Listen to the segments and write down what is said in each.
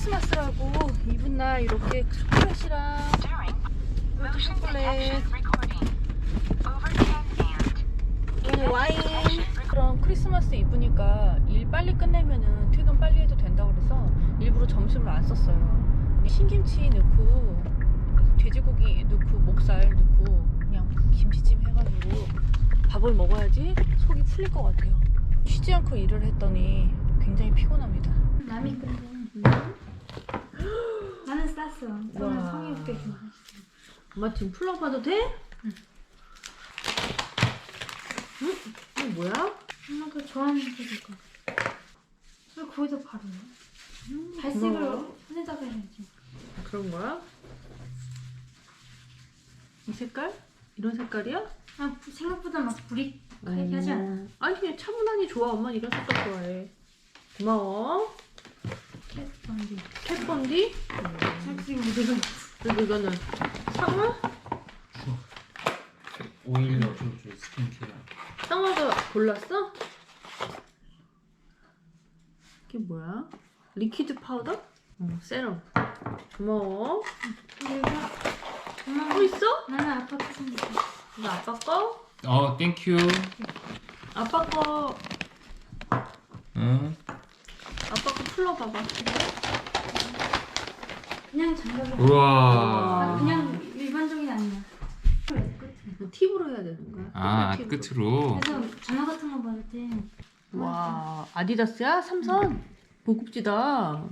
크리스마스라고. 이분 날 이렇게 초콜릿이랑 이것도 초콜릿. 와인. 그럼 크리스마스 이브니까 일 빨리 끝내면은 퇴근 빨리 해도 된다고 그래서 일부러 점심을 안 썼어요. 신김치 넣고 돼지고기 넣고 목살 넣고 그냥 김치찜 해가지고 밥을 먹어야지 속이 풀릴 것 같아요. 쉬지 않고 일을 했더니 굉장히 피곤합니다. 남이 끓는 쌌어. 저는 와. 성의 없게 좋아해. 엄마 지금 풀러 봐도 돼? 응. 응? 이거 뭐야? 엄마가 좋아하는 거 줄까? 왜 거기다 바르냐? 발색을 고마워. 손에다가 해야지. 그런 거야? 이 색깔? 이런 색깔이야? 아 생각보다 막 불이하게 하지 않아. 아니 그냥 차분하니 좋아 엄마 이런 색깔 좋아해 고마워 캣번디. 캣본디? 살짝 무드가 그리고 이거는 상어? 오일 넣어줘 스킨케어 상어도 골랐어? 이게 뭐야? 리퀴드 파우더? 어, 세럼 고마워 내가 엄마 또 있어? 나는 아빠 거 생겼어. 이거 아빠 거? 어 땡큐 아빠 거 응 아빠 거 풀러봐봐 그냥 장갑이 아니야. 우와 그냥 일반적인 아니야. 끝. 이거 팁으로 해야 되는 거야? 아 팁으로. 끝으로 그래서 전화 같은 거 받을 때 와 아디다스야? 삼선? 고급지다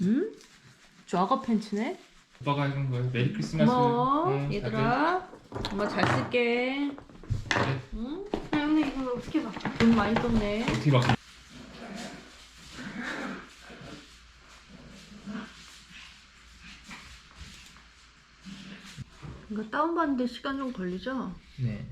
응? 좌거 팬츠네? 오빠가 해준 거야 메리 크리스마스 고마워 응, 얘들아 엄마 잘 쓸게 다들 응? 야 오늘 이거 어떻게 봐? 돈 많이 썼네 어떻게 막 이거 다운받는데 시간 좀 걸리죠? 네.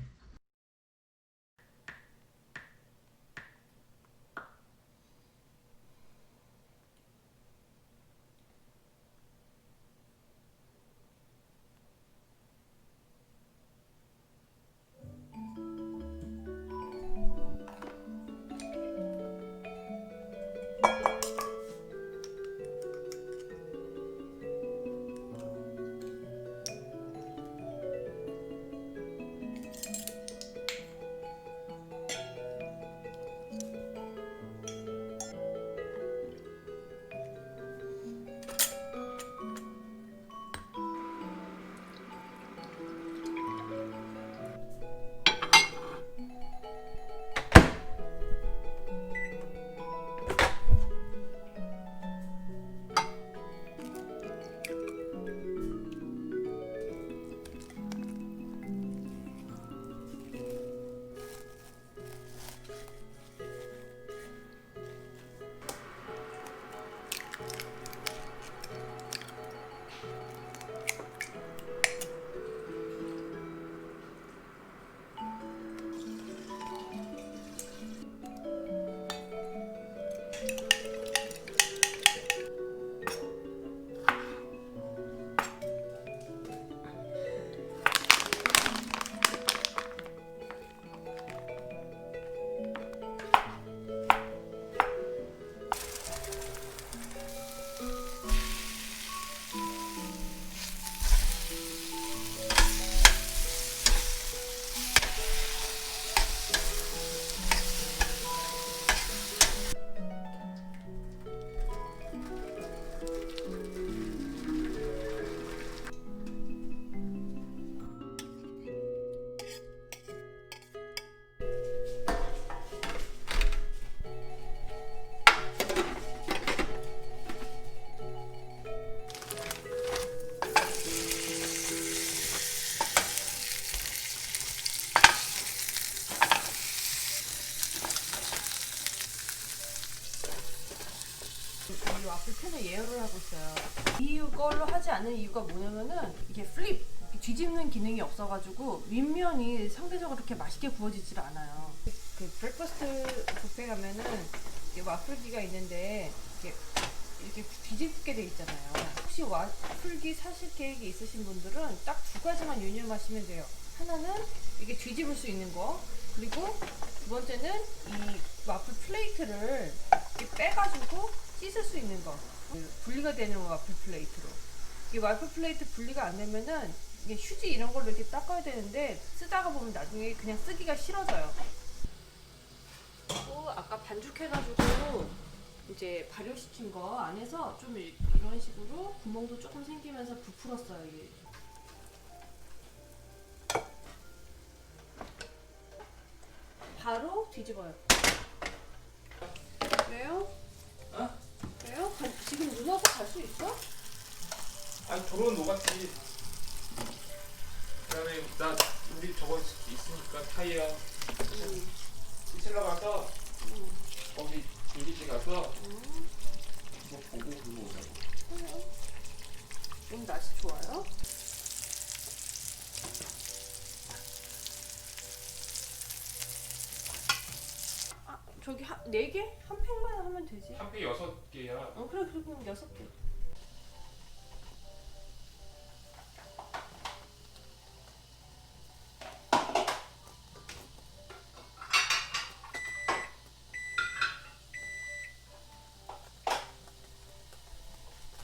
이유가 뭐냐면은 이게 플립 뒤집는 기능이 없어가지고 윗면이 상대적으로 그렇게 맛있게 구워지질 않아요. 그 브렉퍼스트 뷔페 가면은 이렇게 와플기가 있는데 이렇게 이렇게 뒤집게 돼 있잖아요. 혹시 와플기 사실 계획이 있으신 분들은 딱 두 가지만 유념하시면 돼요. 하나는 이게 뒤집을 수 있는 거, 그리고 두 번째는 이 와플 플레이트를 빼가지고 씻을 수 있는 거. 분리가 되는 와플 플레이트로. 이 와플 플레이트 분리가 안 되면은 이게 휴지 이런 걸로 이렇게 닦아야 되는데 쓰다가 보면 나중에 그냥 쓰기가 싫어져요. 또 아까 반죽해가지고 이제 발효시킨 거 안에서 좀 이- 이런 식으로 구멍도 조금 생기면서 부풀었어요 이게. 바로 뒤집어요. 그래요? 어? 그래요? 가- 지금 누워서 갈수 있어? 아니 저런 녹았지. 그다음에 나 우리 저거 있으니까 타이어 응. 이슬러 가서 응. 거기 분리지 가서 응. 뭐 보고 그거 오자고. 지금 날씨 좋아요? 아 저기 한, 네 개? 한 팩만 하면 되지. 한개 여섯 개야. 어 그래 그래 그럼 여섯 개.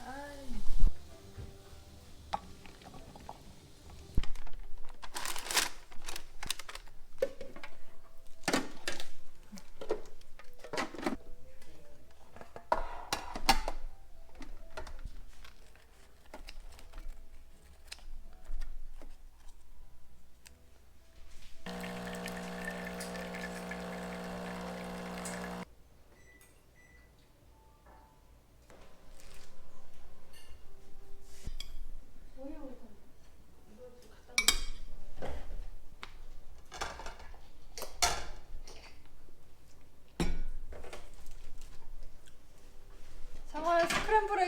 아이. 상원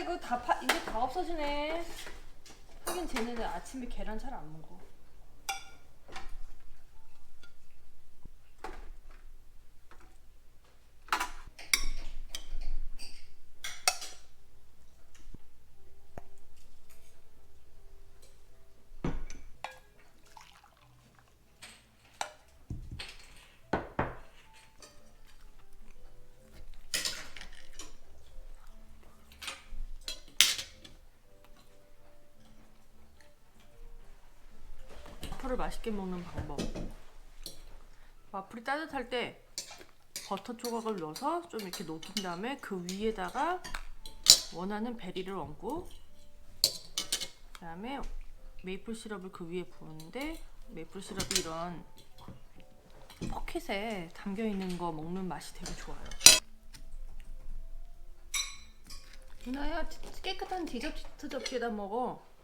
에그 다 파, 이제 다 없어지네. 하긴 쟤네는 아침에 계란 잘 안 먹어. 와플을 맛있게 먹는 방법. 와플이 따뜻할 때 버터 조각을 넣어서 좀 이렇게 녹인 다음에 그 위에다가 원하는 베리를 얹고 그다음에 메이플 시럽을 그 위에 부었는데 메이플 시럽이 이런 포켓에 담겨 있는 거 먹는 맛이 되게 좋아요. 누나야 깨끗한 디저트 접시에다 먹어.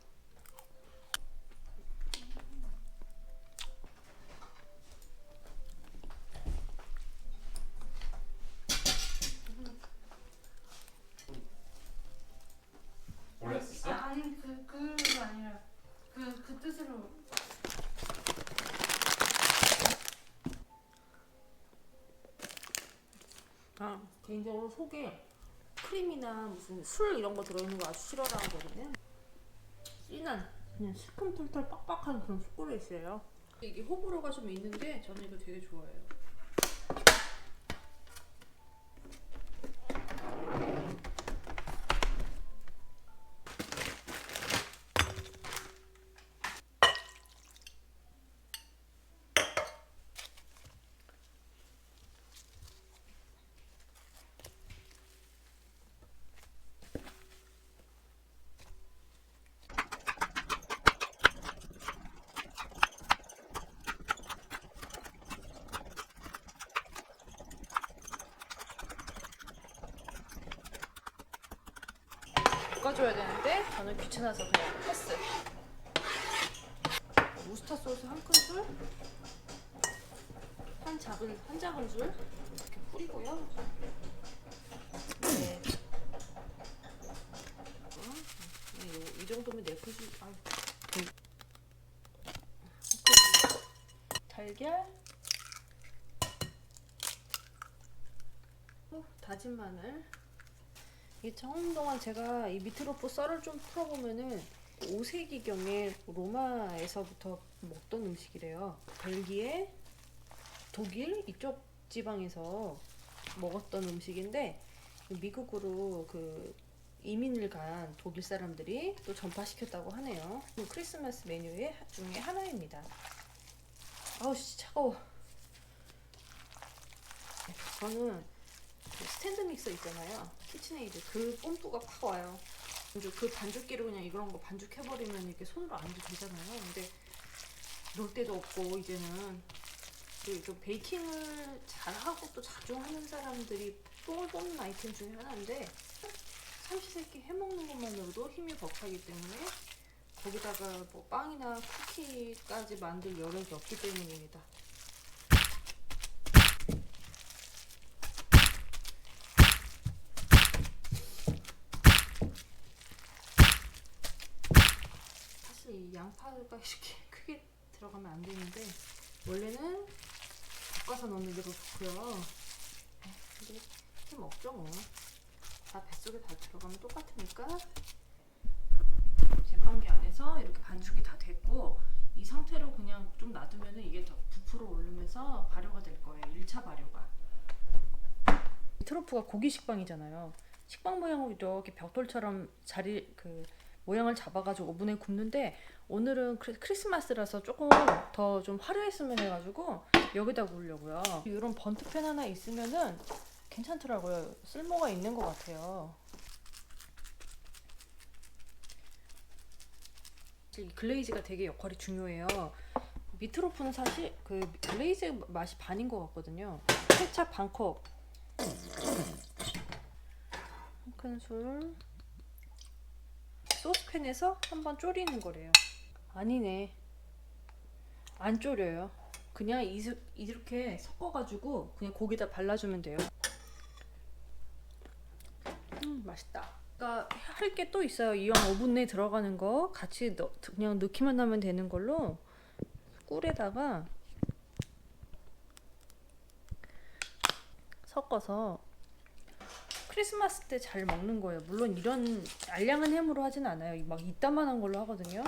개인적으로 속에 크림이나 무슨 술 이런 거 들어있는 거 아주 싫어하거든요. 진한 그냥 시큼털털 빡빡한 그런 초콜릿이에요. 이게 호불호가 좀 있는데 저는 이거 되게 좋아해요. 볶아줘야 되는데 저는 귀찮아서 그냥 패스. 우스타 소스 한 큰술, 한 작은 한 작은 술 이렇게 뿌리고요. 네. 어? 네, 요- 이 정도면 내 푸시. 아유. 그- 달걀. 어, 다진 마늘. 이 처음 동안 제가 이 미트로프 썰을 좀 풀어보면은 5세기경에 로마에서부터 먹던 음식이래요. 벨기에, 독일 이쪽 지방에서 먹었던 음식인데 미국으로 그 이민을 간 독일 사람들이 또 전파시켰다고 하네요. 크리스마스 메뉴의 중에 하나입니다. 아우 씨 차가워. 네, 저는 그 스탠드 믹서 있잖아요. 키친에이드 그 뽐뿌가 팍 와요. 이제 그 반죽기로 그냥 이런 거 반죽해버리면 이렇게 손으로 안 해도 되잖아요. 근데 놀 데도 없고 이제는 좀 베이킹을 잘하고 또 자주 하는 사람들이 뽕을 뽑는 아이템 중에 하나인데 삼시세끼 해먹는 것만으로도 힘이 벅차기 때문에 거기다가 뭐 빵이나 쿠키까지 만들 여력이 없기 때문입니다. 사실 이 양파가 이렇게 크게 들어가면 안 되는데 원래는 볶아서 넣는 게 더 좋고요. 근데 힘 없죠 뭐. 다 뱃속에 다 들어가면 똑같으니까. 제빵기 안에서 이렇게 반죽이 다 됐고 이 상태로 그냥 좀 놔두면 이게 더 부풀어 오르면서 발효가 될 거예요. 1차 발효가. 트로프가 고기 식빵이잖아요. 식빵 모양으로 이렇게 벽돌처럼 자리 그 모양을 잡아가지고 오븐에 굽는데 오늘은 크리- 크리스마스라서 조금 더 좀 화려했으면 해가지고 여기다 구우려고요. 이런 번트팬 하나 있으면은 괜찮더라고요. 쓸모가 있는 것 같아요. 이 글레이즈가 되게 역할이 중요해요. 미트로프는 사실 그 글레이즈 맛이 반인 것 같거든요. 케찹 반 컵, 한 큰술, 소스팬에서 한번 졸이는 거래요. 아니네. 안 졸여요. 그냥 이, 이렇게 섞어가지고 그냥 고기다 발라주면 돼요. 음 맛있다. 그러니까 할 게 또 있어요. 이왕 오븐 에 들어가는 거 같이 넣, 그냥 넣기만 하면 되는 걸로 꿀에다가 섞어서 크리스마스 때 잘 먹는 거예요. 물론 이런 알량한 햄으로 하진 않아요. 막 이따만한 걸로 하거든요.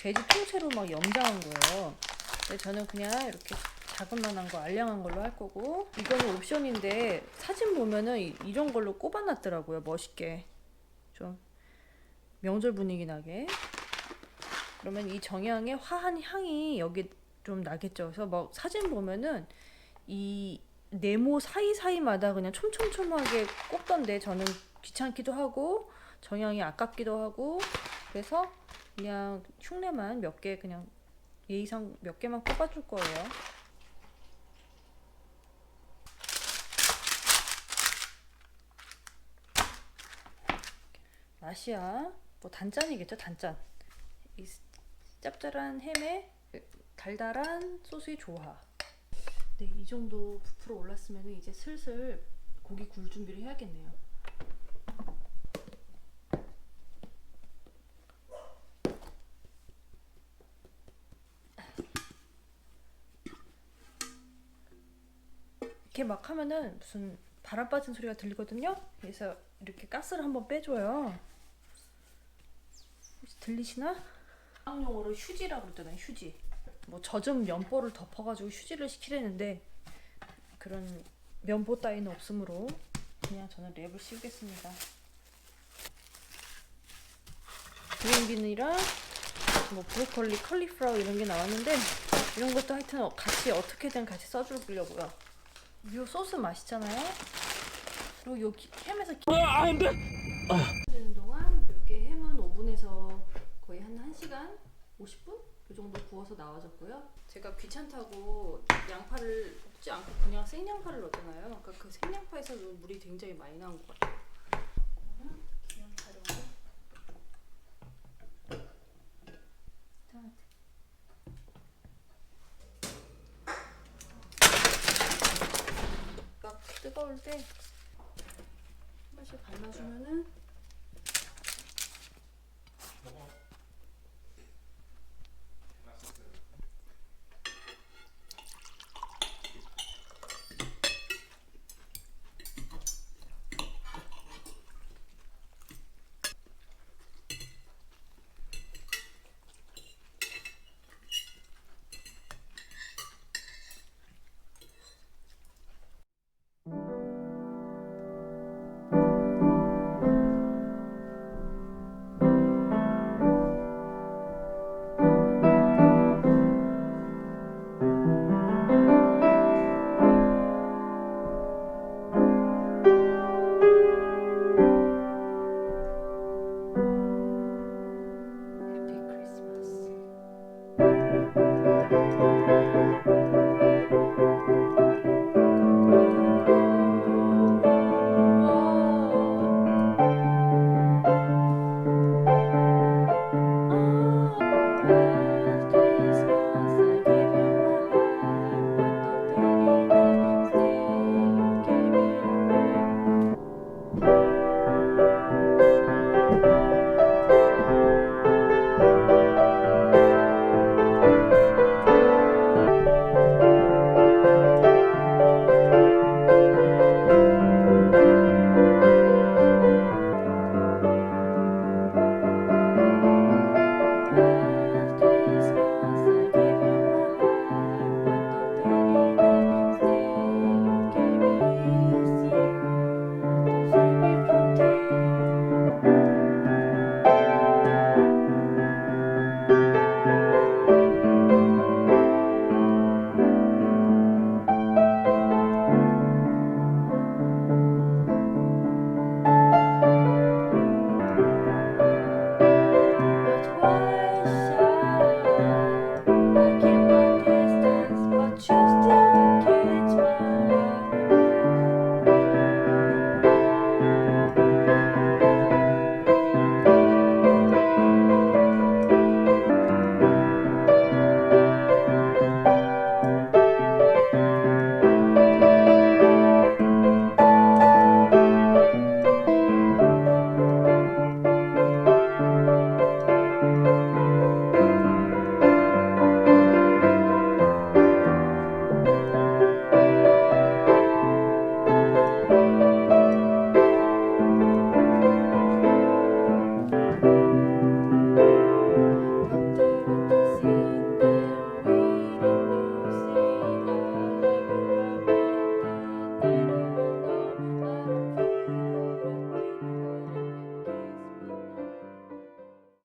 돼지 통째로 막 염장한 거예요. 근데 저는 그냥 이렇게 자그만한 거 알량한 걸로 할 거고 이거는 옵션인데 사진 보면은 이, 이런 걸로 꼽아놨더라고요. 멋있게 좀 명절 분위기 나게. 그러면 이 정향의 화한 향이 여기 좀 나겠죠. 그래서 막 사진 보면은 이 네모 사이사이마다 그냥 촘촘촘하게 꼽던데 저는 귀찮기도 하고 정향이 아깝기도 하고 그래서 그냥 흉내만 몇 개 그냥 예의상 몇 개만 꼽아줄 거예요. 맛이야. 뭐 단짠이겠죠, 단짠. 이 짭짤한 햄에 달달한 소스의 조화. 네, 이 정도 부풀어 올랐으면 이제 슬슬 고기 굴 준비를 해야겠네요. 이렇게 막 하면은 무슨 바람 빠진 소리가 들리거든요. 그래서 이렇게 가스를 한번 빼줘요. 혹시 들리시나? 빵용어로 휴지라고 그러잖아요. 휴지. 뭐 젖은 면보를 덮어가지고 휴지를 시키려는데 그런 면보 따위는 없으므로 그냥 저는 랩을 씌우겠습니다. 비닐이랑 뭐 브로콜리, 컬리플라워 이런 게 나왔는데 이런 것도 하여튼 같이 어떻게든 같이 써주려고요. 이 소스 맛있잖아요. 그리고 요 기- 햄에서 기... 되는 동안 이렇게 햄은 오븐에서 거의 한 1 시간 50분 그 정도 구워서 나와졌고요. 제가 귀찮다고 양파를 볶지 않고 그냥 생양파를 넣잖아요. 그러니까 그 생양파에서 물이 굉장히 많이 나온 것 같아요. 막 뜨거울 때 한 번씩 발라주면은